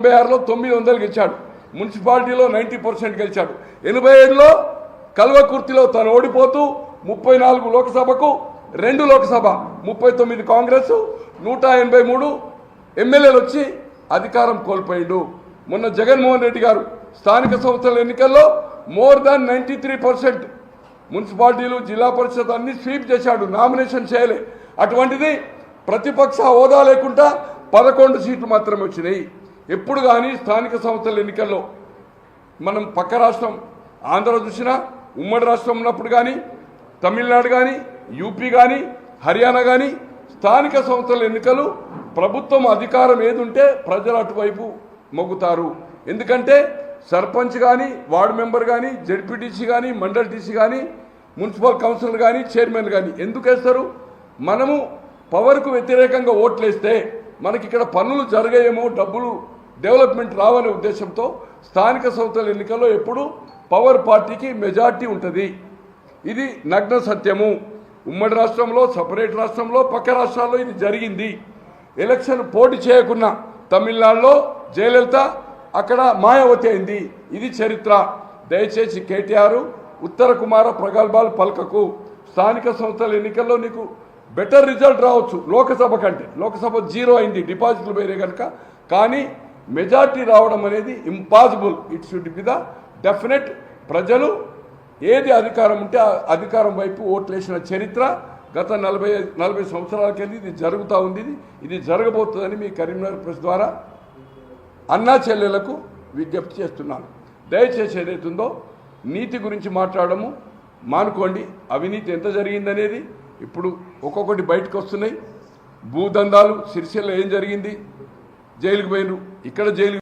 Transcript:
తొంభై ఆరులో తొమ్మిది వందలు గెలిచాడు. మున్సిపాలిటీలో నైంటీ పర్సెంట్ గెలిచాడు. ఎనభై ఏడులో కల్వకుర్తిలో తను ఓడిపోతూ ముప్పై నాలుగు లోక్సభకు రెండు లోక్సభ ముప్పై తొమ్మిది కాంగ్రెస్ నూట ఎనభై మూడు ఎమ్మెల్యేలు వచ్చి అధికారం కోల్పోయిండు. మొన్న జగన్మోహన్ రెడ్డి గారు స్థానిక సంస్థల ఎన్నికల్లో more than ninety three percent మున్సిపాలిటీలు జిల్లా పరిషత్ అన్ని స్వీప్ చేశాడు. నామినేషన్ చేయలే. అటువంటిది ప్రతిపక్ష హోదా లేకుండా పదకొండు సీట్లు మాత్రమే వచ్చినాయి. ఎప్పుడు కానీ స్థానిక సంస్థల ఎన్నికల్లో మనం పక్క రాష్ట్రం ఆంధ్ర చూసినా ఉమ్మడి రాష్ట్రం ఉన్నప్పుడు కానీ తమిళనాడు కానీ యూపీ కానీ హర్యానా కానీ స్థానిక సంస్థల ఎన్నికలు ప్రభుత్వం అధికారం ఏది ఉంటే ప్రజలు అటువైపు మొగ్గుతారు. ఎందుకంటే సర్పంచ్ కానీ వార్డు మెంబర్ కానీ జడ్పీటీసీ కానీ మండల్ టీసీ కానీ మున్సిపల్ కౌన్సిలర్ కానీ చైర్మన్ కానీ ఎందుకు వేస్తారు? మనము పవర్కు వ్యతిరేకంగా ఓట్లేస్తే మనకి ఇక్కడ పనులు జరగయేమో డబ్బులు డెవలప్మెంట్ రావనే ఉద్దేశంతో స్థానిక సంస్థల ఎన్నికల్లో ఎప్పుడు పవర్ పార్టీకి మెజార్టీ ఉంటుంది. ఇది నగ్న సత్యము. ఉమ్మడి రాష్ట్రంలో సపరేట్ రాష్ట్రంలో పక్క రాష్ట్రాల్లో ఇది జరిగింది. ఎలక్షన్ పోటీ చేయకున్న తమిళనాడులో జయలలిత అక్కడ మాయావతి అయింది. ఇది చరిత్ర. దయచేసి కేటీఆర్ ఉత్తర కుమార ప్రగల్భాలు పలకకు. స్థానిక సంస్థల ఎన్నికల్లో నీకు బెటర్ రిజల్ట్ రావచ్చు. లోకసభ కంటే. లోకసభ జీరో అయింది. డిపాజిట్లు వేరే కనుక కానీ మెజార్టీ రావడం అనేది impossible. It should be the definite ప్రజలు ఏది అధికారం ఉంటే అధికారం వైపు ఓట్లేసిన చరిత్ర గత నలభై నలభై సంవత్సరాలకెళ్ళి ఇది జరుగుతూ ఉంది. ఇది ఇది జరగబోతుందని మీ కరీంనగర్ ప్రెస్ ద్వారా అన్నా చెల్లెలకు విజ్ఞప్తి చేస్తున్నాను. దయచేసి ఏదైతుందో నీతి గురించి మాట్లాడము. మానుకోండి. అవినీతి ఎంత జరిగిందనేది ఇప్పుడు ఒక్కొక్కటి బయటకు వస్తున్నాయి భూదందాలు సిరిసిల్ల ఏం జరిగింది? జైలుకు పోయినరు. ఇక్కడ జైలు